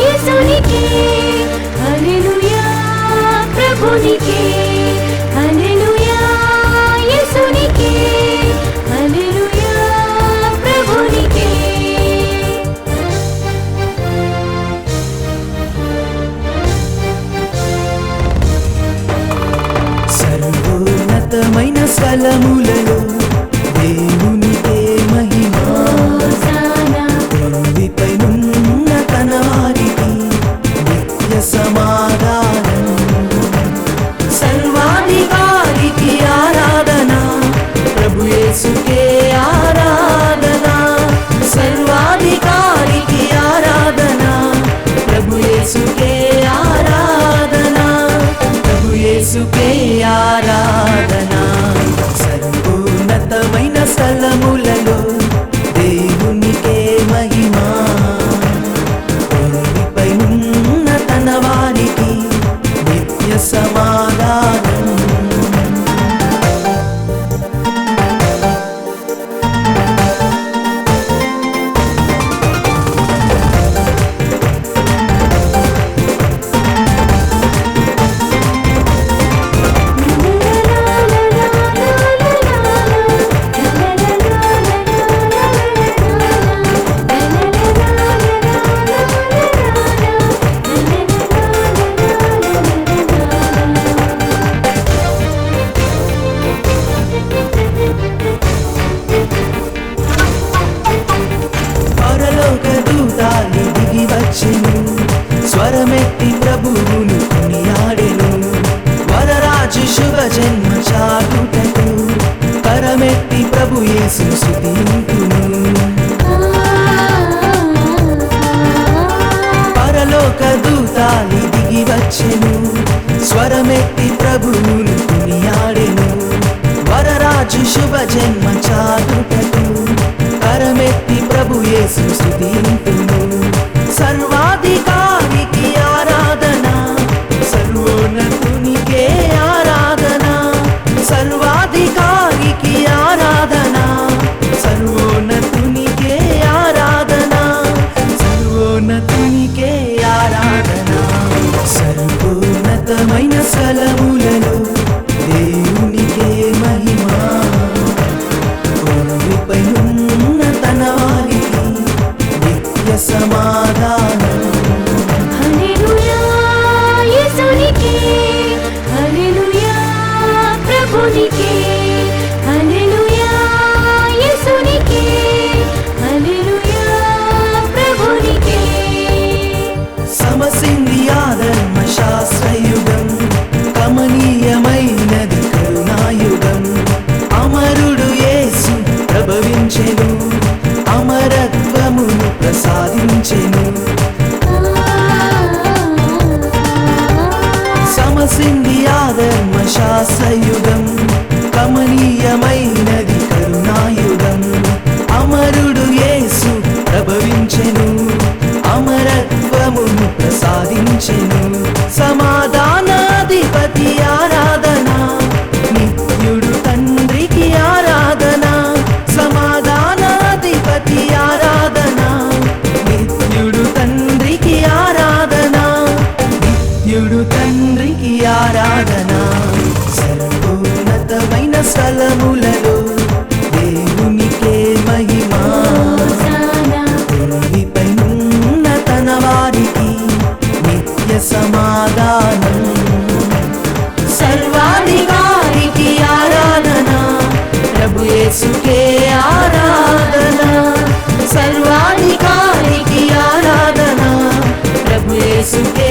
యేసునికే హల్లెలూయా ప్రభునికే హల్లెలూయా యేసునికే హల్లెలూయా ప్రభునికే. సర్వోన్నతమైన స్థలములలో దేవునికే సమాధానం ప్రభువును కొనియాడెను. వరరాజు శుభ జన్మ చాటుటకు కరమెత్తి ప్రభు యేసు స్తుతింతును పరలోక దూతాలి దిగి వచ్చెను. స్వరమెత్తి ప్రభువును కొనియాడెను. వరరాజు శుభ జన్మ చాటుటకు కరమెత్తి ప్రభు యేసు సమాధానం. ప్రభునికి. ఆధర్మ స్థలములలో దేవునికే మహిమా. హోసానా భూమిపైనున్న తన వారికి నిత్య సమాధానం. సర్వాధికారికి ఆరాధన. ప్రభు యేసుకే ఆరాధన. సర్వాధికారికి ఆరాధన. ప్రభు యేసుకే